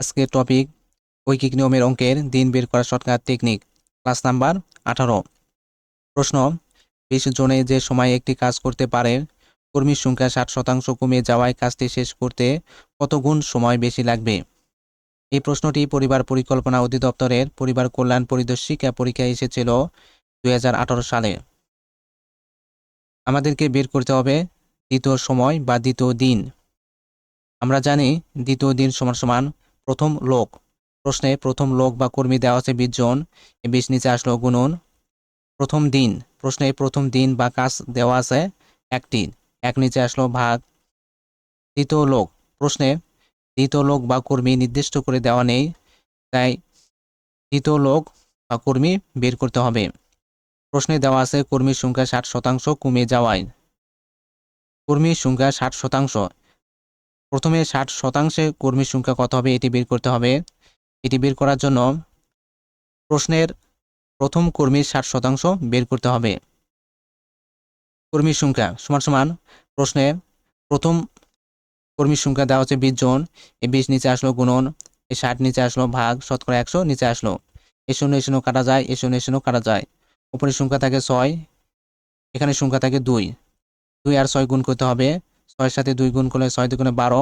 আজকের টপিক ঐকিক নিয়মের অঙ্কের দিন বের করার শর্টকাট টেকনিক ক্লাস নাম্বার আঠারো। প্রশ্ন, বিশ জনে যে সময় একটি কাজ করতে পারে, কর্মীর সংখ্যা ষাট শতাংশ কমে যাওয়ায় কাজটি শেষ করতে কত গুণ সময় বেশি লাগবে? এই প্রশ্নটি পরিবার পরিকল্পনা অধিদপ্তরের পরিবার কল্যাণ পরিদর্শিকা পরীক্ষায় এসেছিল দু হাজার আঠারো সালে। আমাদেরকে বের করতে হবে দ্বিতীয় সময় বা দ্বিতীয় দিন। আমরা জানি দ্বিতীয় দিন সমান সমান প্রথম লোক। প্রশ্নে প্রথম লোক বা কর্মী দেওয়া আছে বিশ জন। বিশ নিচে আসলো গুণন। প্রথম দিন। প্রশ্নে প্রথম দিন বা কাজ দেওয়া আছে একটি। এক নিচে আসলো ভাগ। দ্বিতীয় লোক। প্রশ্নে দ্বিতীয় লোক বা কর্মী নির্দিষ্ট করে দেওয়া নেই, তাই দ্বিতীয় লোক বা কর্মী বের করতে হবে। প্রশ্নে দেওয়া আছে কর্মীর সংখ্যা ষাট শতাংশ কমে যাওয়ায়। কর্মীর সংখ্যা ষাট শতাংশ। প্রথমে ষাট শতাংশে কর্মীর সংখ্যা কত হবে এটি বের করতে হবে। এটি বের করার জন্য প্রশ্নের প্রথম কর্মীর ষাট শতাংশ বের করতে হবে। কর্মীর সংখ্যা সমান সমান প্রশ্নে প্রথম কর্মীর সংখ্যা দেওয়া হচ্ছে বিশ জন, এই বিশ নিচে আসলো গুণন, এই ষাট নিচে আসলো ভাগ, শতকরা একশো নিচে আসলো। এ শূন্য শূন্য কাটা যায় এ শূন্য শূন্য কাটা যায়। উপরের সংখ্যা থাকে ছয়, এখানে সংখ্যা থাকে দুই। দুই আর ছয় গুণ করতে হবে। ছয়ের সাথে দুই গুণ করলে ছয় দুগুণে বারো,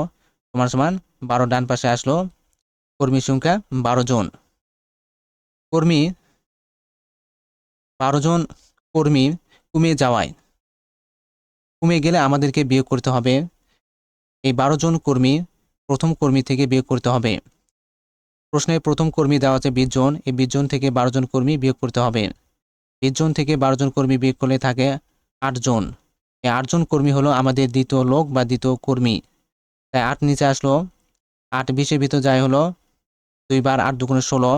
সমান সমান বারো ডান পাশে আসলো। কর্মী সংখ্যা বারো জন। কর্মী, বারো জন কর্মী কমে যাওয়ায়। কমে গেলে আমাদেরকে বিয়োগ করতে হবে। এই বারো জন কর্মী প্রথম কর্মী থেকে বিয়োগ করতে হবে। প্রশ্নে প্রথম কর্মী দেওয়া আছে বিশ জন। এই বিশ জন থেকে বারো জন কর্মী বিয়োগ করতে হবে। বিশ জন থেকে বারো জন কর্মী বিয়োগ করলে থাকে আটজন এই আটজন কর্মী হলো আমাদের দ্বিতীয় লোক বা দ্বিতীয় কর্মী। তাই আট নিচে আসলো, আট বিশের ভিতর যায় হলো দুইবার আট দুগুণে ষোলো,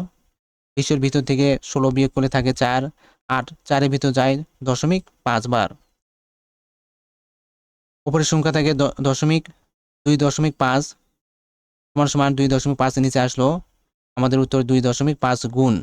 বিশের ভিতর থেকে ষোলো বিয়োগ করে থাকে চার, আট চারের ভিতর যায় দশমিক পাঁচবার উপরের সংখ্যা থাকে দশমিক দুই দশমিক পাঁচ, সমান সমান দুই দশমিক পাঁচের নিচে আসলো, আমাদের উত্তর দুই দশমিক পাঁচ গুণ।